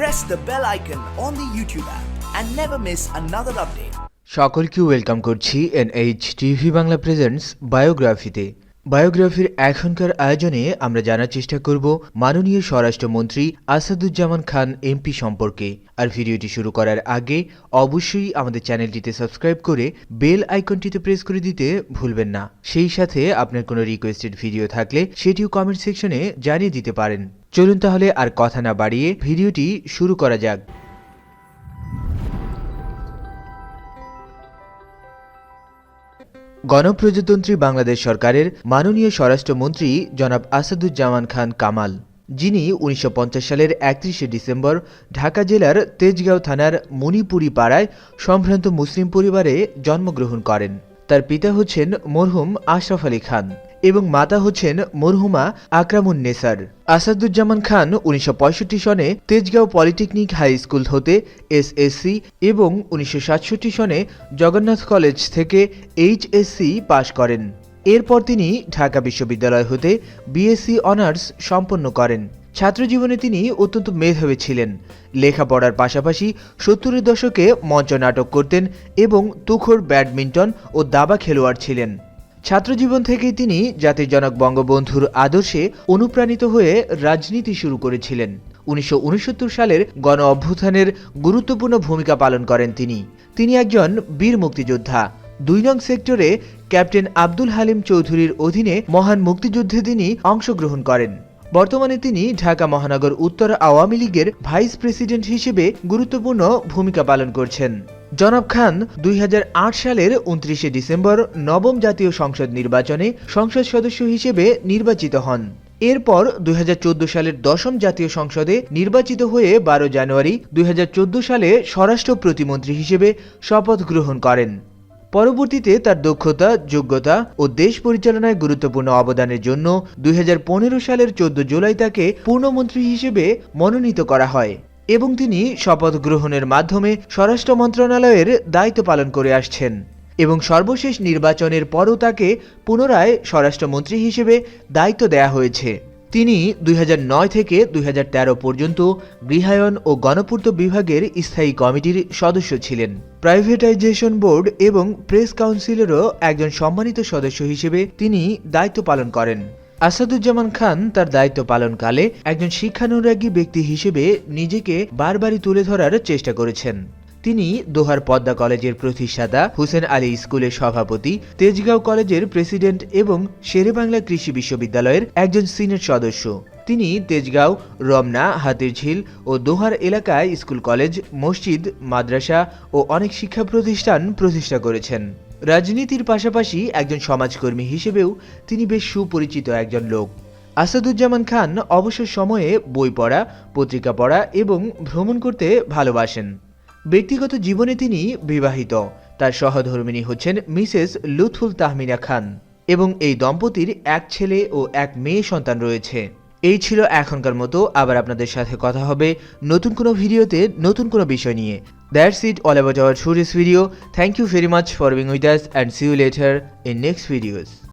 press the bell icon on the YouTube app and never miss another update. সকলকে welcome করছি NH TV Bangla presents বায়োগ্রাফিতে বায়োগ্রাফির এখনকার আয়োজনে আমরা জানার চেষ্টা করব মাননীয় স্বরাষ্ট্রমন্ত্রী আসাদুজ্জামান খান এমপি সম্পর্কে। আর ভিডিওটি শুরু করার আগে অবশ্যই আমাদের চ্যানেলটিতে সাবস্ক্রাইব করে বেল আইকনটিতে প্রেস করে দিতে ভুলবেন না। সেই সাথে আপনার কোনো রিকোয়েস্টেড ভিডিও থাকলে সেটিও কমেন্ট সেকশনে জানিয়ে দিতে পারেন। চলুন তাহলে আর কথা না বাড়িয়ে ভিডিওটি শুরু করা যাক। গণপ্রজাতন্ত্রী বাংলাদেশ সরকারের মাননীয় স্বরাষ্ট্রমন্ত্রী জনাব আসাদুজ্জামান খান কামাল, যিনি উনিশশো পঞ্চাশ সালের একত্রিশে ডিসেম্বর ঢাকা জেলার তেজগাঁও থানার মণিপুরি পাড়ায় সম্ভ্রান্ত মুসলিম পরিবারে জন্মগ্রহণ করেন। তার পিতা হচ্ছেন মরহুম আশরাফ আলী খান। এবং মাতা হচ্ছেন মরহুমা আকরামুন নেসার আসাদুজ্জামান খান উনিশশো পঁয়ষট্টি সনে তেজগাঁও পলিটেকনিক হাই স্কুল হতে এসএসসি এবং উনিশশো সাতষট্টি সনে জগন্নাথ কলেজ থেকে এইচএসসি পাশ করেন। এরপর তিনি ঢাকা বিশ্ববিদ্যালয় হতে বিএসসি অনার্স সম্পন্ন করেন। ছাত্রজীবনে তিনি অত্যন্ত মেধাবী ছিলেন। লেখাপড়ার পাশাপাশি সত্তরের দশকে মঞ্চ নাটক করতেন এবং তুখোর ব্যাডমিন্টন ও দাবা খেলোয়াড় ছিলেন। ছাত্রজীবন থেকেই তিনি জাতির জনক বঙ্গবন্ধুর আদর্শে অনুপ্রাণিত হয়ে রাজনীতি শুরু করেছিলেন। উনিশশো উনসত্তর সালের গণ অভ্যুত্থানের গুরুত্বপূর্ণ ভূমিকা পালন করেন তিনি। তিনি একজন বীর মুক্তিযোদ্ধা। দুই নং সেক্টরে ক্যাপ্টেন আব্দুল হালিম চৌধুরীর অধীনে মহান মুক্তিযুদ্ধে তিনি অংশগ্রহণ করেন। বর্তমানে তিনি ঢাকা মহানগর উত্তর আওয়ামী লীগের ভাইস প্রেসিডেন্ট হিসেবে গুরুত্বপূর্ণ ভূমিকা পালন করছেন। জনাব খান, দুই হাজার আট সালের উনত্রিশে ডিসেম্বর নবম জাতীয় সংসদ নির্বাচনে সংসদ সদস্য হিসেবে নির্বাচিত হন। এরপর দুই হাজার চোদ্দ সালের দশম জাতীয় সংসদে নির্বাচিত হয়ে বারো জানুয়ারি দুই হাজার চোদ্দ সালে স্বরাষ্ট্র প্রতিমন্ত্রী হিসেবে শপথ গ্রহণ করেন। পরবর্তীতে তার দক্ষতা, যোগ্যতা ও দেশ পরিচালনায় গুরুত্বপূর্ণ অবদানের জন্য দুই হাজার পনেরো সালের চোদ্দ জুলাই তাকে পূর্ণমন্ত্রী হিসেবে মনোনীত করা হয়। এবং তিনি শপথ গ্রহণের মাধ্যমে স্বরাষ্ট্র মন্ত্রণালয়ের দায়িত্ব পালন করে আসছেন এবং সর্বশেষ নির্বাচনের পরও তাকে পুনরায় স্বরাষ্ট্রমন্ত্রী হিসেবে দায়িত্ব দেয়া হয়েছে। তিনি দুই হাজার নয় থেকে দুই হাজার তেরো পর্যন্ত গৃহায়ন ও গণপূর্ত বিভাগের স্থায়ী কমিটির সদস্য ছিলেন। প্রাইভেটাইজেশন বোর্ড এবং প্রেস কাউন্সিলেরও একজন সম্মানিত সদস্য হিসেবে তিনি দায়িত্ব পালন করেন। আসাদুজ্জামান খান তার দায়িত্ব পালনকালে একজন শিক্ষানুরাগী ব্যক্তি হিসেবে নিজেকে বারবারই তুলে ধরার চেষ্টা করেছেন। তিনি দোহার পদ্মা কলেজের প্রতিষ্ঠাতা হুসেন আলী স্কুলের সভাপতি, তেজগাঁও কলেজের প্রেসিডেন্ট এবং শেরেবাংলা কৃষি বিশ্ববিদ্যালয়ের একজন সিনেট সদস্য। তিনি তেজগাঁও, রমনা, হাতিরঝিল ও দোহার এলাকায় স্কুল কলেজ, মসজিদ, মাদ্রাসা ও অনেক শিক্ষা প্রতিষ্ঠান প্রতিষ্ঠা করেছেন। রাজনীতির পাশাপাশি একজন সমাজকর্মী হিসেবেও তিনি বেশ সুপরিচিত একজন লোক। আসাদুজ্জামান খান অবসর সময়ে বই পড়া, পত্রিকা পড়া এবং ভ্রমণ করতে ভালোবাসেন। ব্যক্তিগত জীবনে তিনি বিবাহিত। তার সহধর্মিণী হচ্ছেন মিসেস লুৎফুল তাহমিনা খান এবং এই দম্পতির এক ছেলে ও এক মেয়ে সন্তান রয়েছে। এই ছিল এখনকার মতো। আবার আপনাদের সাথে কথা হবে নতুন কোনো ভিডিওতে নতুন কোনো বিষয় নিয়ে। That's it all about our today's video. Thank you very much for being with us and see you later in next videos.